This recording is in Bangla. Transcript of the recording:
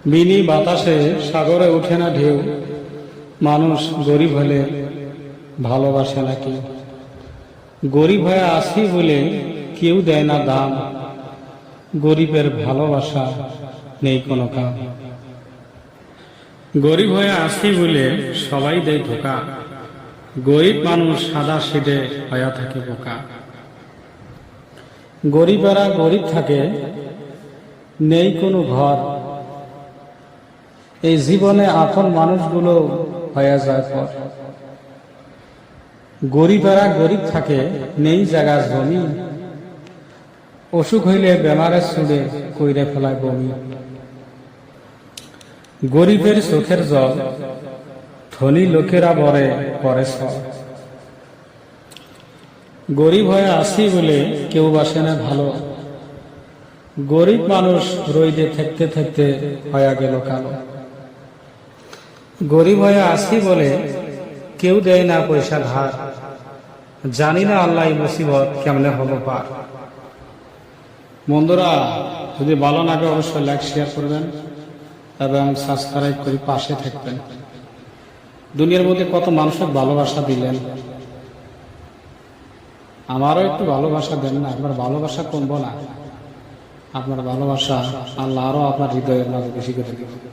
মিনি বাতাসে সাগরে ওঠে না ঢেউ, মানুষ গরিব হলে ভালোবাসে না কেউ গরিব হয়ে আসি বলে কেউ দেয় না দাম, গরিবের ভালোবাসা নেই কোনো কাম। গরিব হয়ে আসি বলে সবাই দেয় ধোকা, গরিব মানুষ সাদা সিদে হয়ে থাকে বোকা। গরিবেরা গরিব থাকে, নেই কোনো ঘর এই জীবনে আপন মানুষগুলো হয়ে যায় পর। গরিবেরা গরিব থাকে, নেই জায়গা, জমি। অসুখ হইলে বেমারে ছুড়ে কইরে ফেলায় বমি। গরিবের চোখের জল, ধনী লোকেরা বরে, পরে গরিব হয়ে আসি বলে কেউ বাসে না ভালো। গরিব মানুষ রইদে থাকতে থাকতে হয়ে গেল কালো। গরিব হয়ে আসি বলে কেউ দেয় না পয়সা ধার জানি না আল্লাহ মুসিবত কেমনে হলো পার। বন্ধুরা, যদি ভালো লাগে অবশ্যই লাইক শেয়ার করবেন এবং সাবস্ক্রাইব করে পাশে থাকবেন। দুনিয়ার মধ্যে কত মানুষের ভালোবাসা দিলেন? আমারও একটু ভালোবাসা দেন না, আপনার ভালোবাসা কমবো না। আপনার ভালোবাসা আল্লাহ আরও আপনার হৃদয়ের মাঝে বেশি করে দিবেন